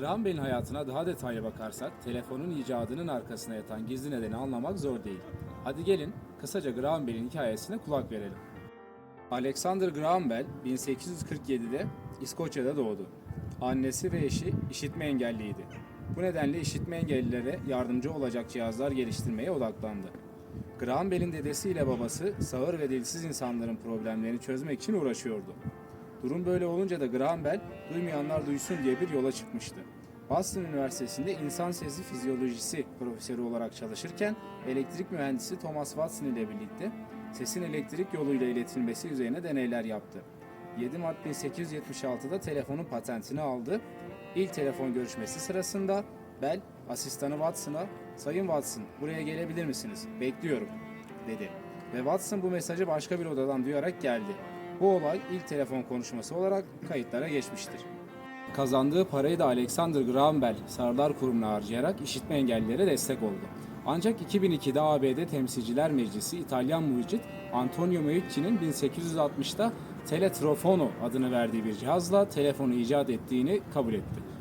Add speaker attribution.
Speaker 1: Graham Bell'in hayatına daha detaylı bakarsak, telefonun icadının arkasına yatan gizli nedeni anlamak zor değil. Hadi gelin, kısaca Graham Bell'in hikayesine kulak verelim. Alexander Graham Bell 1847'de İskoçya'da doğdu. Annesi ve eşi işitme engelliydi. Bu nedenle işitme engellilere yardımcı olacak cihazlar geliştirmeye odaklandı. Graham Bell'in dedesi ile babası sağır ve dilsiz insanların problemlerini çözmek için uğraşıyordu. Durum böyle olunca da Graham Bell duymayanlar duysun diye bir yola çıkmıştı. Boston Üniversitesi'nde insan sesi fizyolojisi profesörü olarak çalışırken elektrik mühendisi Thomas Watson ile birlikte sesin elektrik yoluyla iletilmesi üzerine deneyler yaptı. 7 Mart 1876'da telefonun patentini aldı. İlk telefon görüşmesi sırasında Bell asistanı Watson'a "Sayın Watson, buraya gelebilir misiniz? Bekliyorum." dedi. Ve Watson bu mesajı başka bir odadan duyarak geldi. Bu olay ilk telefon konuşması olarak kayıtlara geçmiştir. Kazandığı parayı da Alexander Graham Bell Sağırlar Kurumu'na harcayarak işitme engellilere destek oldu. Ancak 2002'de ABD Temsilciler Meclisi İtalyan mucit Antonio Meucci'nin 1860'da Teletrofono adını verdiği bir cihazla telefonu icat ettiğini kabul etti.